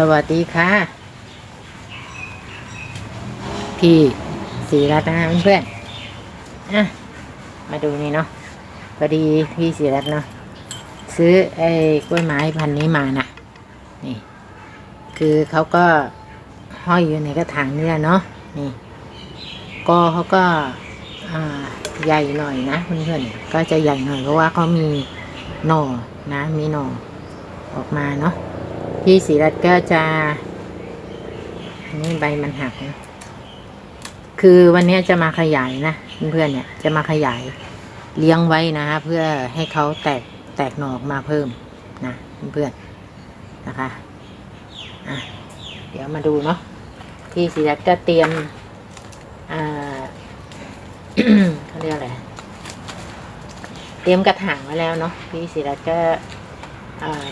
สวัสดีค่ะ พี่สีรัตน์นะเพื่อนอะมาดูนี่เนาะพอดีพี่สีรัตน์เนาะซื้อไอ้กล้วยไม้พันนี้มานะนี่ คือเขาก็ห้อยอยู่ในกระถางนี่แหละเนาะนี่ก็เขาก็ใหญ่หน่อยนะเพื่อนๆก็จะใหญ่หน่อยเพราะว่าเขามีหน่อนะ มีหน่อออกมาเนาะ พี่ศรีรัตก็จะอันนี้ใบมันหักนะคือวันนี้จะมาขยายนะเพื่อนๆเนี่ยจะมาขยายเลี้ยงไว้นะฮะเพื่อให้เขาแตกแตกหน่อออกมาเพิ่มนะเพื่อนๆนะคะอะเดี๋ยวมาดูเนาะพี่ศรีรัตก็เตรียมอ่าเขาเรียกอะไรเตรียมกระถางไว้แล้วเนาะพี่ศรีรัตก็อ่า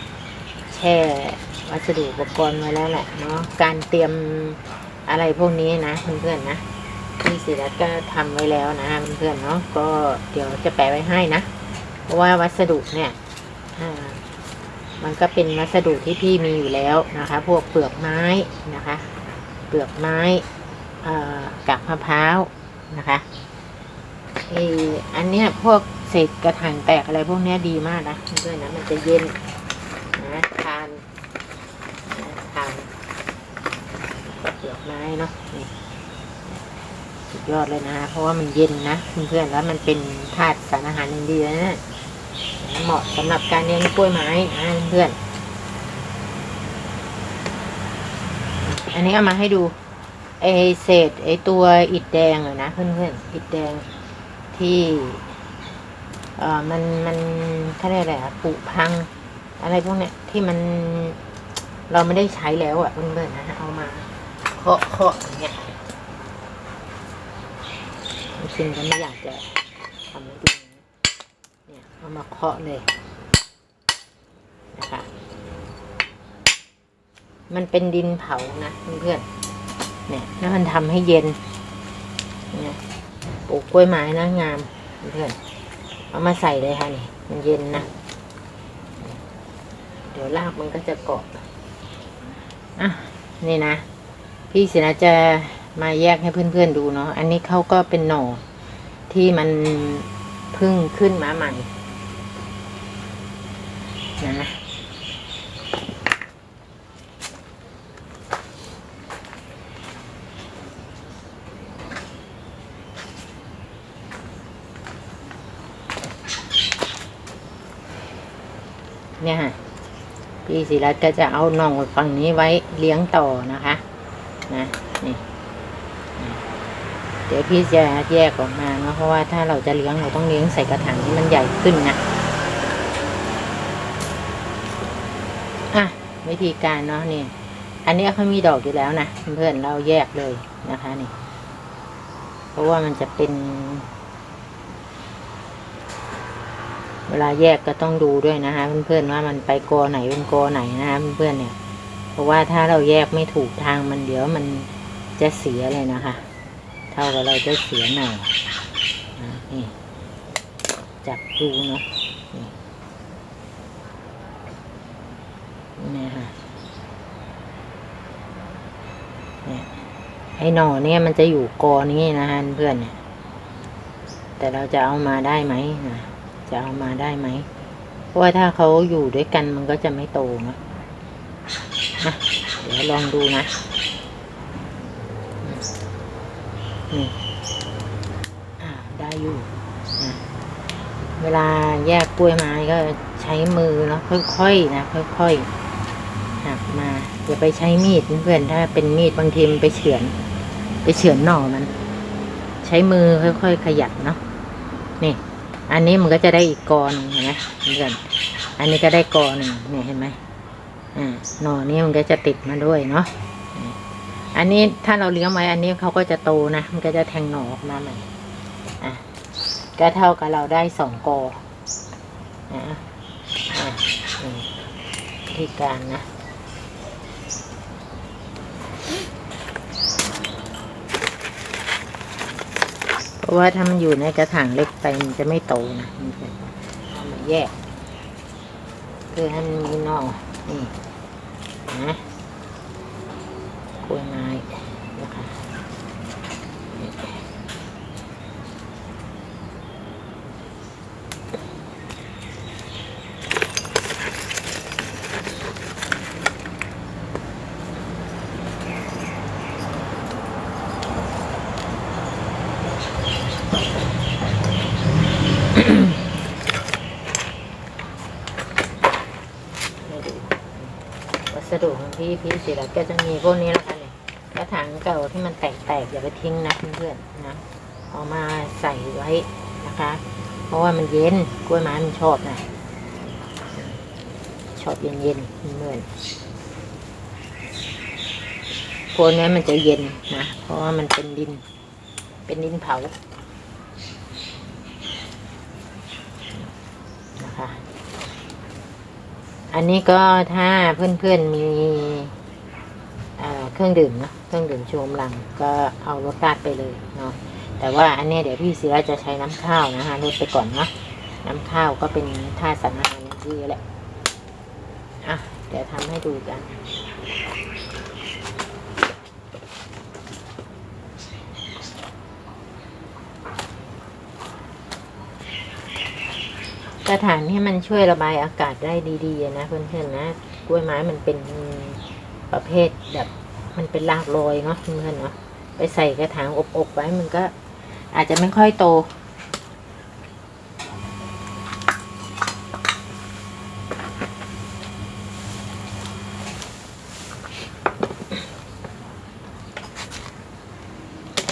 แช่วัสดุอุปกรณ์ไว้แล้วแหละเนาะการเตรียมอะไรพวกนี้นะเพื่อนๆนะพี่ศิรัตก็ทำไว้แล้วนะเพื่อนๆเนาะก็เดี๋ยวจะแปะไว้ให้นะ เพราะว่าวัสดุเนี่ยมันก็เป็นวัสดุที่พี่มีอยู่แล้วนะคะ พวกเปลือกไม้นะคะ เปลือกไม้กากมะพร้าวนะคะอันเนี้ยพวกเศษกระถางแตกอะไรพวกเนี้ยดีมากนะเพื่อนๆนะมันจะเย็น นะทานนะทานเปลือกไม้ เนาะสุดยอดเลยนะเพราะว่ามันเย็นนะเพื่อนๆแล้วมันเป็นธาตุสารอาหารอย่างดียนะเหมาะสำหรับการเลี้ยงกล้วยไม้นะเพื่อนอันนี้เอามาให้ดูไอเศษไอตัวอิฐแดงอะนะเพื่อนๆอิฐแดงที่เอ่อมันมันเขาเรียกอะไรอะผุพัง อะไรพวกเนี้ยที่มันเราไม่ได้ใช้แล้วอะเพื่อนๆนะเอามาาะเคาะอย่างเงี้ยจริงๆก็ไม่อยากจะทำให้ดูเนี่ยเอามาเคาะเลยนะคะ มันเป็นดินเผานะเพื่อนๆเนี่ยแล้วมันทำให้เย็นเนี่ยปลูกกล้วยไม้นะงามเพื่อนเอามาใส่เลยค่ะนี่มันเย็นนะ เดี๋ยวรากมันก็จะเกาะอะ นี่นะ พี่ศินะจะมาแยกให้เพื่อนๆดูเนาะ อันนี้เขาก็เป็นหน่อที่มันพึ่งขึ้นมาใหม่นะเนี่ยค่ะพี่ศิรัตก็จะเอาหน่องฝั่งนี้ไว้เลี้ยงต่อนะคะ นะนี่เดี๋ยวพี่จะแยกออกมาเนาะเพราะว่าถ้าเราจะเลี้ยงเราต้องเลี้ยงใส่กระถางที่มันใหญ่ขึ้นนะอะวิธีการเนาะนี่ อันนี้เขามีดอกอยู่แล้วนะเพื่อนเราแยกเลยนะคะนี่ เพราะว่ามันจะเป็น เวลาแยกก็ต้องดูด้วยนะคะเพื่อนๆว่ามันไปกอไหนเป็นกอไหนนะคะเพื่อนๆเนี่ย เพราะว่าถ้าเราแยกไม่ถูกทางมันเดี๋ยวมันจะเสียเลยนะคะ เท่ากับเราจะเสียหน่อนนี่จับดูเนาะนี่ค่ะเนี่ยไอ้หน่อเนี่ยมันจะอยู่กอนี้นะคะเพื่อนเนี่ย แต่เราจะเอามาได้ไหมนะจะเอามาได้ไหมเพราะว่าถ้าเขาอยู่ด้วยกันมันก็จะไม่โตนะ เดี๋ยวลองดูนะนี่อ่าได้อยู่นะเวลาแยกกล้วยไม้ก็ใช้มือเนาะค่อยๆนะค่อยๆหักมาอย่าไปใช้มีดเพื่อนถ้าเป็นมีดบางทีมันไปเฉือน ไปเฉือนหน่อมัน ใช้มือค่อยๆขยับเนาะนี่ อันนี้มันก็จะได้อีกกอนึงเห็นไหมเพื่อนอันนี้ก็ได้กอหนึ่งเนี่ยเห็นไหม หน่อนี้มันก็จะติดมาด้วยเนาะอันนี้ถ้าเราเลี้ยงไว้อันนี้เขาก็จะโตนะ มันก็จะแทงหน่อออกมาใหม่อะก็เท่ากับเราได้สองกอนะอะนี่วิธีการนะเพราะว่าถ้ามันอยู่ในกระถางเล็กไปมันจะไม่โตนะมันจะเอามาแยกเพื่อให้มันมีหน่อนี่ นะกล้วยไม้ สดุของพี่พี่ศิรัตน์ก็จะมีพวกนี้แหละค่ะเนี่ยกระถางเก่าที่มันแตกๆอย่าไปทิ้งนะเพื่อนๆนะเอามาใส่ไว้นะคะ เพราะว่ามันเย็นกล้วยไม้มันชอบนะชอบเย็นๆเหมือนพวกนี้มันจะเย็นนะเพราะว่ามันเป็นดิน เป็นดินเผานะคะ อันนี้ก็ถ้าเพื่อนๆมีเครื่องดื่มนะเครื่องดื่มชูกำลังก็เอารสราดไปเลยเนาะแต่ว่าอันนี้เดี๋ยวพี่ศิระจะใช้น้ำข้าวนะคะลดไปก่อนเนาะน้ำข้าวก็เป็นท่าตุสารอาหารที่แหละอะเดี๋ยวทำให้ดูกัน กระถางที่มันช่วยระบายอากาศได้ดีๆนะเพื่อนๆนะกล้วยไม้มันเป็นประเภทแบบมันเป็นรากลอยเนาะเพื่อนๆเนาะไปใส่กระถางอบๆไว้มันก็อาจจะไม่ค่อยโต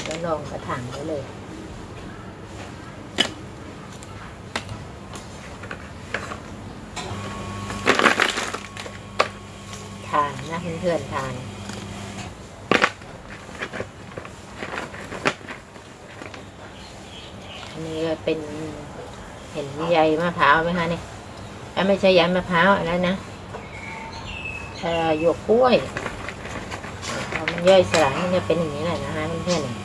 ก็ลองกระถางไว้เลย ทานนะ เพื่อนๆทานอันนี้ก็เป็นเห็นใยมะพร้าวไหมคะเนี่ยอไม่ใช่ใยมะพร้าวอะไรนนะเอ่อหยวกกล้วยมันย่อยสลายมันจะเป็นอย่างนี้แหละนะคะเพื่อนๆเนี่ย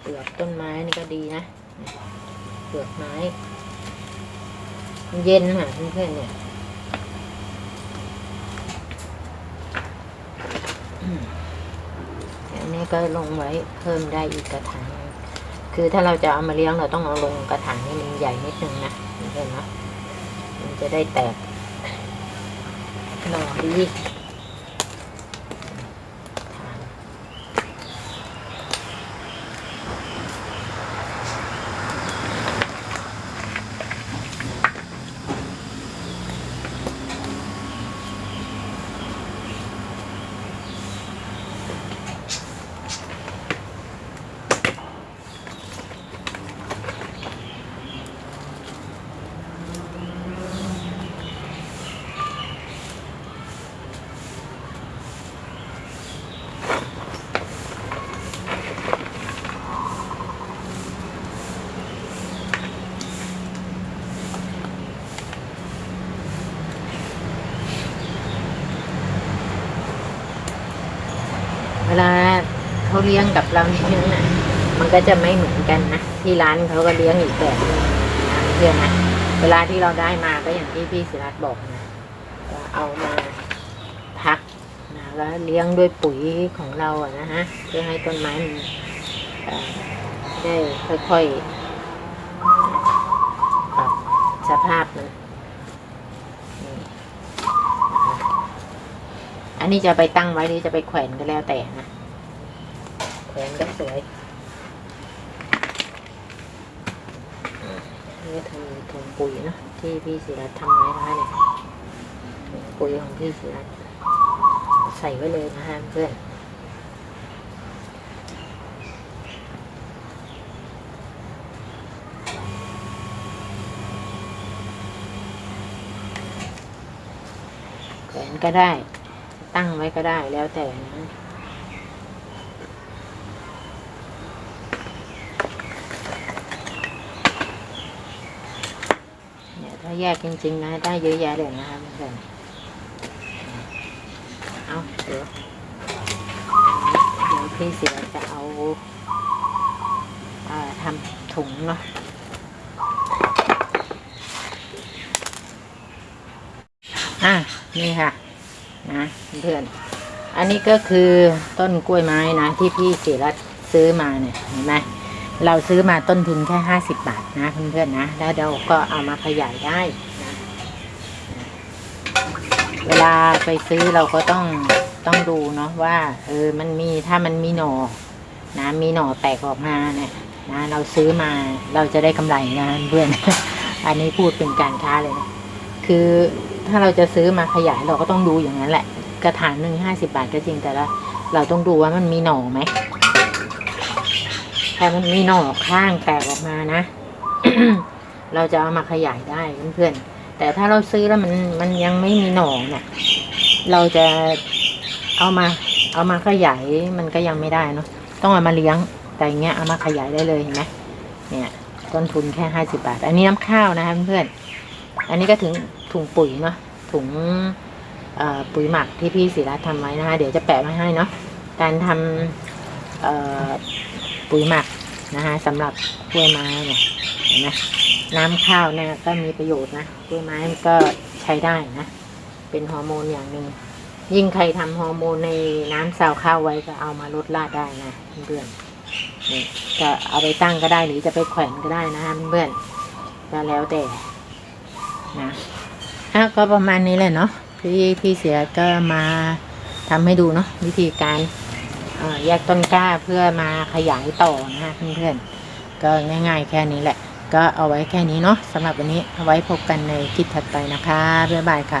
เปลือกต้น ไม้นี่ก็ดีนะเปลือกไม้มันเย็นค่ะเพื่อนๆเนี่ยอันนี้ก็ลงไว้เพิ่มได้อีกกระถางหนึ่งคือถ้าเราจะเอามาเลี้ยงเราต้องเอาลงกระถางให้มันใหญ่นิดนึงนะเห็นไหมมันจะได้แตกหน่อดีทานเวลา เขาเลี้ยงกับเราเลี้ยงนะมันก็จะไม่เหมือนกันนะที่ร้านเขาก็เลี้ยงอีกแบบนึงนะเพื่อนนะเวลาที่เราได้มาก็อย่างที่พี่ศิรัตบอกนะก็เอามาพักนะแล้วเลี้ยงด้วยปุ๋ยของเราอะนะฮะเพื่อให้ต้นไม้มันได้ค่อยๆปรับสภาพมันนี่นะคะอันนี้จะไปตั้งไว้หรือจะไปแขวนก็แล้วแต่นะ แขวนก็สวยนี่ก็คือถุงปุ๋ยนะที่พี่ศิรัตทำไว้นะคะเนี่ยปุ๋ยของพี่ศิรัตใส่ไว้เลยนะฮะเพื่อนแขวนก็ได้ ตั้งไว้ก็ได้แล้วแต่นะ เนี่ย ถ้าแยกจริงๆนะได้เยอะแยะเลยนะคะเพื่อนเอาเดี๋ยวเดี๋ยวพี่เสือจะเอาอ่าทำถุงเนาะอะนี่ค่ะนะเพื่อน อันนี้ก็คือต้นกล้วยไม้นะที่พี่ศิรัตน์ซื้อมาเนี่ยเห็นไหม เราซื้อมาต้นทุนแค่ห้าสิบบาทนะเพื่อนๆนะ แล้วเราก็เอามาขยายได้นะเวลาไปซื้อเราก็ต้องต้องดูเนาะว่า เออมันมีถ้ามันมีหน่อนะมีหน่อแตกออกมาเนี่ยนะเราซื้อมาเราจะได้กำไรงานเพื่อน อันนี้พูดเป็นการค้าเลยนะคือถ้าเราจะซื้อมาขยายเราก็ต้องดูอย่างนั้นแหละ กระถางหนึ่งห้าสิบาทก็จริงแต่ละเราต้องดูว่ามันมีหน่อไหม ถ้ามันมีหน่อข้างแตกออกมานะ เราจะเอามาขยายได้เพื่อนๆ แต่ถ้าเราซื้อแล้วมันมันยังไม่มีหน่อเนี่ยเราจะเอามา เอามาขยายมันก็ยังไม่ได้เนาะต้องเอามาเลี้ยงแต่อย่างเงี้ยเอามาขยายได้เลยเห็นไหมเนี่ยต้นทุนแค่ห้าสิบาท อันนี้น้ำข้าวนะคะเพื่อนๆอันนี้ก็ถึงถุงปุ๋ยเนาะถุงปุ๋ยหมักที่พี่ศิรัตทำไว้นะคะเดี๋ยวจะแปะไว้ให้เนาะการทำ ปุ๋ยหมักนะคะสำหรับกล้วยไม้เนี่ยเห็นไหมน้ำข้าวเนี่ยก็มีประโยชน์นะกล้วยไม้มันก็ใช้ได้นะ เป็นฮอร์โมนอย่างหนึ่งยิ่งใครทำฮอร์โมนในน้ำซาวข้าวไว้ก็เอามาลดราดได้นะเพื่อนนี่จะเอาไปตั้งก็ได้หรือจะไปแขวนก็ได้นะคะเพื่อนก็แล้วแต่นะอะก็ประมาณนี้แหละเนาะพี่พี่เสียก็มาทำให้ดูเนาะวิธีการ แยกต้นกล้าเพื่อมาขยายต่อนะคะเพื่อนๆก็ง่ายๆ แค่นี้แหละ ก็เอาไว้แค่นี้เนาะสำหรับวันนี้เอาไว้พบกันในคลิปถัดไปนะคะบ๊ายบายค่ะ